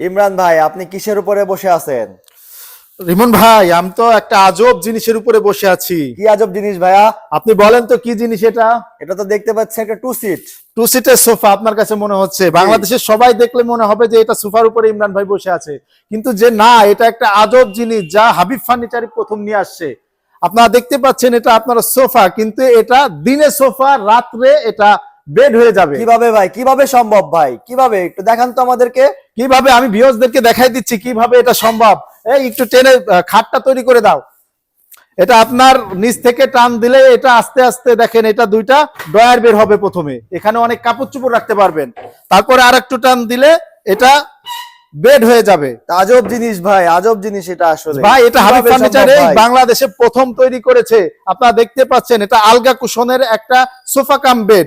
ইমরান ভাই আপনি কিসের উপরে বসে আছেন? রিমন ভাই আমি তো একটা আজব জিনিসের উপরে বসে আছি। কি আজব জিনিস ভাইয়া? আপনি বলেন তো কি জিনিস এটা? এটা তো দেখতে পাচ্ছি একটা টু সিট টু সিটের সোফা আপনার কাছে মনে হচ্ছে। বাংলাদেশের সবাই দেখলে মনে হবে যে এটা সোফার উপরে ইমরান ভাই বসে আছে। কিন্তু যে না এটা একটা আজব জিনিস যা হাবিব ফার্নিচারই প্রথম নিয়ে আসছে। আপনারা দেখতে পাচ্ছেন এটা আপনার সোফা কিন্তু এটা দিনে সোফা রাত্রে এটা বেড হয়ে যাবে। কীভাবে ভাই? কীভাবে সম্ভব ভাই? কীভাবে? একটু দেখান তো আমাদেরকে। কীভাবে? আমি ভিউয়ার্সদেরকে দেখাই দিচ্ছি কীভাবে এটা সম্ভব। এই একটু টেনে খাটটা তৈরি করে দাও। এটা আপনার নিচ থেকে টান দিলে এটা আস্তে আস্তে দেখেন এটা দুইটা ডয়ার বের হবে প্রথমে। এখানে অনেক কাপড় চোপড় রাখতে পারবেন। তারপরে আর একটু টান দিলে এটা বেড হয়ে যাবে। আজব জিনিস ভাই আজব জিনিস এটা আসলে। ভাই এটা হাবিব ফার্নিচার এই বাংলাদেশে প্রথম তৈরি করেছে। আপনারা দেখতে পাচ্ছেন এটা আলগা কুশনের একটা সোফা কাম বেড।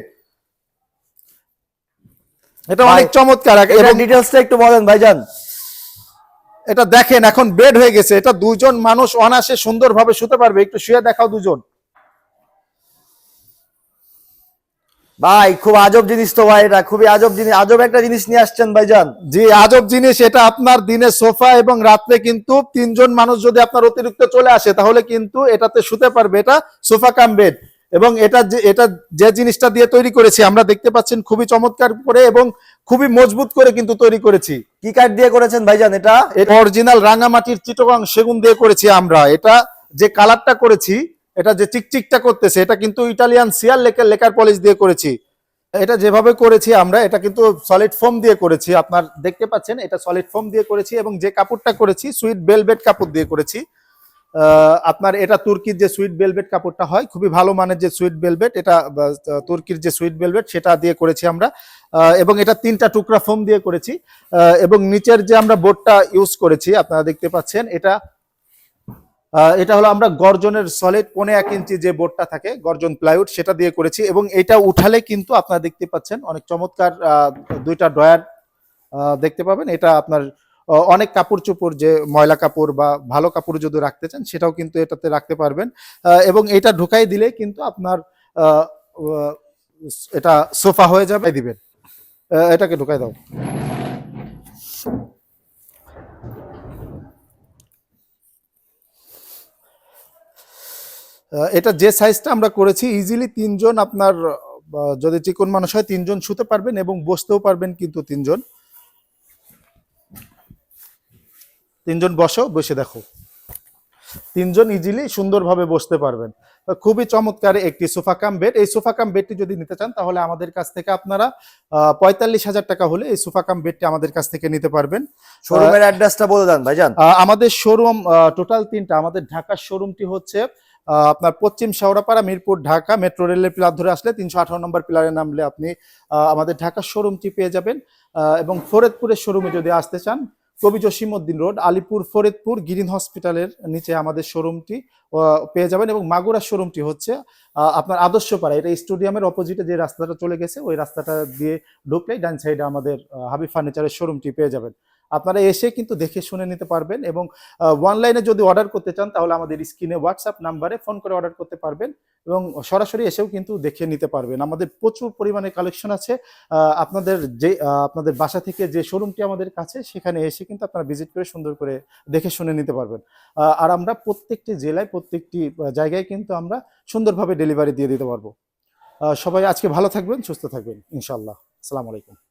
এটা অনেক চমৎকার। এবং ডিটেলসটা একটু বলেন ভাইজান। এটা দেখেন এখন বেড হয়ে গেছে। এটা দুজন মানুষ অনাসে সুন্দরভাবে শুতে পারবে। একটু শুয়ে দেখাও দুজন। ভাই খুব আজব জিনিস তো ভাই এটা। খুবই আজব জিনিস আজব একটা জিনিস নিয়ে আসছেন ভাইজান। যে আজব জিনিস এটা আপনার দিনে সোফা এবং রাত্রে কিন্তু তিনজন মানুষ যদি আপনার অতিরিক্ত চলে আসে তাহলে কিন্তু এটাতে শুতে পারবে। এটা সোফা কাম বেড। এবং এটা যে এটা যে জিনিসটা দিয়ে তৈরি করেছি আমরা দেখতে পাচ্ছেন খুবই চমৎকার করে এবং খুবই মজবুত করে কিন্তু তৈরি করেছি। কি কাঠ দিয়ে করেছেন ভাইজান এটা? অরিজিনাল রাঙামাটির চিটগাং সেগুন দিয়ে করেছি আমরা। এটা যে কালারটা করেছি এটা যে চিকচিকটা করতেছে এটা কিন্তু Italian sealer lacquer lacquer polish দিয়ে করেছি। এটা যেভাবে করেছি আমরা এটা কিন্তু সলিড ফোম দিয়ে করেছি। আপনার দেখতে পাচ্ছেন এটা সলিড ফোম দিয়ে করেছি এবং যে কাপড়টা করেছি সুইট বেলভেট কাপড় দিয়ে করেছি। আপনার এটা তুর্কির যে সুইট বেলভেট কাপড়টা হয়, খুবই ভালো মানের যে সুইট বেলভেট, এটা তুর্কির যে সুইট বেলভেট, সেটা দিয়ে করেছি আমরা। এবং এটা তিনটা টুকরা ফোম দিয়ে করেছি। এবং নিচের যে আমরা বোর্ডটা ইউজ করেছি, আপনারা দেখতে পাচ্ছেন, এটা এটা হলো আমরা গর্জনের সলিড পনে এক ইঞ্চি যে বোর্ডটা থাকে, গর্জন প্লাইউড, সেটা দিয়ে করেছি। এবং এটা উঠালে কিন্তু আপনারা দেখতে পাচ্ছেন, অনেক চমৎকার দুইটা ড্রয়ার দেখতে পাবেন। এটা আপনার অনেক কাপড় চোপড় যে ময়লা কাপড় বা ভালো কাপড় যদি রাখতে চান, সেটাও কিন্তু এটাতে রাখতে পারবেন। এবং এটা ঢুকাই দিলে কিন্তু আপনার এটা সোফা হয়ে যাবে। দিবেন। এটাকে ঢুকাই দাও। এটা যে সাইজটা আমরা করেছি ইজিলি তিনজন আপনার যদি চিকন মানুষ হয়, তিনজন শুতে পারবেন এবং বসতেও পারবেন কিন্তু তিনজন। তিনজন বসো বসে দেখো। তিনজন ইজিলি সুন্দরভাবে বসতে পারবেন। খুবই চমৎকার একটি সোফা কাম বেড। এই সোফা কাম বেডটি যদি নিতে চান তাহলে আমাদের কাছ থেকে আপনারা পঁয়তাল্লিশ হাজার টাকা হলে এই সোফা কাম বেডটি আমাদের কাছ থেকে নিতে পারবেন। শোরুমের অ্যাড্রেসটা বলে দেন ভাইজান। আমাদের শোরুম টোটাল তিনটা। আমাদের ঢাকার শোরুমটি হচ্ছে আহ, আপনার পশ্চিম শেওড়াপাড়া মিরপুর ঢাকা মেট্রো রেলের পিলার ধরে আসলে তিনশো আঠারো নম্বর পিলারে নামলে আপনি আমাদের ঢাকার শোরুমটি পেয়ে যাবেন। আহ, এবং ফরিদপুরের শোরুমে যদি আসতে চান কবি জসিমউদ্দিন রোড, আলিপুর ফরিদপুর গ্রিন হসপিটালের নিচে আমাদের শোরুমটি পেয়ে যাবেন এবং মাগুরার শোরুমটি হচ্ছে আপনার আদর্শপাড়া এটা স্টেডিয়ামের অপোজিটে যে রাস্তাটা চলে গেছে, ওই রাস্তাটা দিয়ে ঢুকলেই ডান সাইডে আমাদের হাবি ফার্নিচারের শোরুমটি পেয়ে যাবেন। আপনারা এসে কিন্তু দেখে শুনে নিতে পারবেন এবং অনলাইনে যদি অর্ডার করতে চান তাহলে আমাদের স্ক্রিনে হোয়াটসঅ্যাপ নাম্বারে ফোন করে অর্ডার করতে পারবেন এবং সরাসরি এসেও কিন্তু দেখে নিতে পারবেন। আমাদের প্রচুর পরিমাণে কালেকশন আছে। আপনাদের যে আপনাদের বাসা থেকে যে শোরুমটি আমাদের কাছে সেখানে এসে কিন্তু আপনারা ভিজিট করে সুন্দর করে দেখে শুনে নিতে পারবেন। আর আমরা প্রত্যেকটি জেলায়, প্রত্যেকটি জায়গায় কিন্তু আমরা সুন্দরভাবে ডেলিভারি দিয়ে দিতে পারব। সবাই আজকে ভালো থাকবেন, সুস্থ থাকবেন ইনশাল্লাহ আসসালামু আলাইকুম।